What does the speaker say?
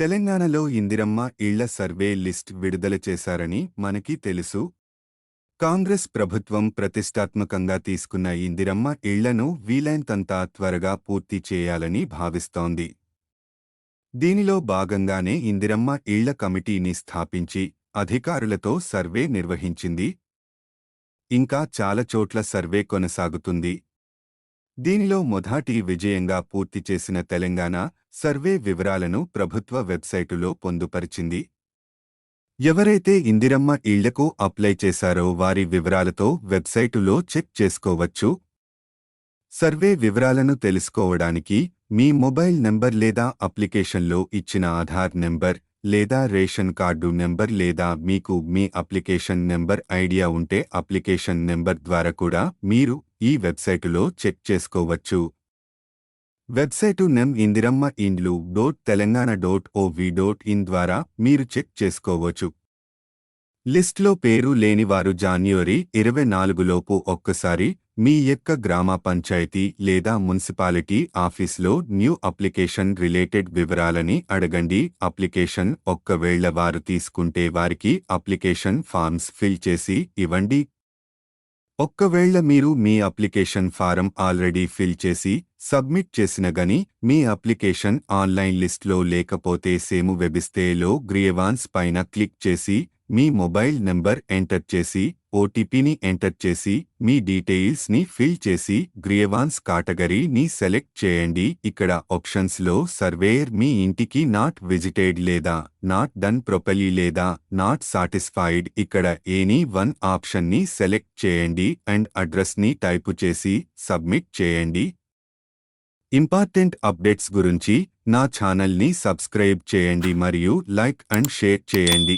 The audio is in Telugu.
తెలంగాణలో ఇందిరమ్మ ఇళ్ళ సర్వే లిస్ట్ విడుదల చేశారని మనకి తెలుసు. కాంగ్రెస్ ప్రభుత్వం ప్రతిష్టాత్మకంగా తీసుకున్న ఇందిరమ్మ ఇళ్ళను వీలైనంతంత త్వరగా పూర్తి చేయాలని భావిస్తోంది. దీనిలో భాగంగానే ఇందిరమ్మ ఇళ్ళ కమిటీని స్థాపించి అధికారులతో సర్వే నిర్వహించింది. ఇంకా చాలా చోట్ల సర్వే కొనసాగుతుంది. దీనిలో మొదటి విజయంగా పూర్తి చేసిన తెలంగాణ సర్వే వివరాలను ప్రభుత్వ వెబ్సైటులో పొందుపరిచింది. ఎవరైతే ఇందిరమ్మ ఇళ్ళకు అప్లై చేశారో వారి వివరాలతో వెబ్సైటులో చెక్ చేసుకోవచ్చు. సర్వే వివరాలను తెలుసుకోవడానికి మీ మొబైల్ నెంబర్ లేదా అప్లికేషన్లో ఇచ్చిన ఆధార్ నెంబర్ లేదా రేషన్ కార్డు నెంబర్ లేదా మీకు మీ అప్లికేషన్ నెంబర్ ఐడియా ఉంటే అప్లికేషన్ నెంబర్ ద్వారా కూడా మీరు ఈ వెబ్సైటులో చెక్ చేసుకోవచ్చు. Website name Indiramma Indlu dot Telangana డోట్ ఓవి డోట్ in ద్వారా మీరు చెక్ చేసుకోవచ్చు. లిస్ట్లో పేరు లేనివారు జాన్యువరి ఇరవై నాలుగులోపు ఒక్కసారి మీ యొక్క గ్రామ పంచాయతీ లేదా మున్సిపాలిటీ ఆఫీస్లో న్యూ అప్లికేషన్ రిలేటెడ్ వివరాలని అడగండి. అప్లికేషన్ ఒక్కవేళ వారు తీసుకుంటే వారికి అప్లికేషన్ ఫామ్స్ ఫిల్ చేసి ఇవ్వండి. ఒక్కవేళ మీరు మీ అప్లికేషన్ ఫారం ఆల్రెడీ ఫిల్ చేసి సబ్మిట్ చేసిన గని మీ అప్లికేషన్ ఆన్లైన్ లిస్ట్లో లేకపోతే సేము వెబిస్తేలో గ్రియవాన్స్ పైన క్లిక్ చేసి మీ మొబైల్ నెంబర్ ఎంటర్ చేసి ఓటీపీని ఎంటర్ చేసి మీ డీటెయిల్స్ని ఫిల్ చేసి గ్రియవాన్స్ కేటగిరీని సెలెక్ట్ చేయండి. ఇక్కడ ఆప్షన్స్లో సర్వేయర్ మీ ఇంటికి నాట్ విజిటెడ్ లేదా నాట్ డన్ ప్రొపలీ లేదా నాట్ సాటిస్ఫైడ్. ఇక్కడ ఎనీ వన్ ఆప్షన్ని సెలెక్ట్ చేయండి అండ్ అడ్రస్ని టైపు చేసి సబ్మిట్ చేయండి. ఇంపార్టెంట్ అప్డేట్స్ గురించి నా ఛానల్ని సబ్స్క్రైబ్ చేయండి మరియు లైక్ అండ్ షేర్ చేయండి.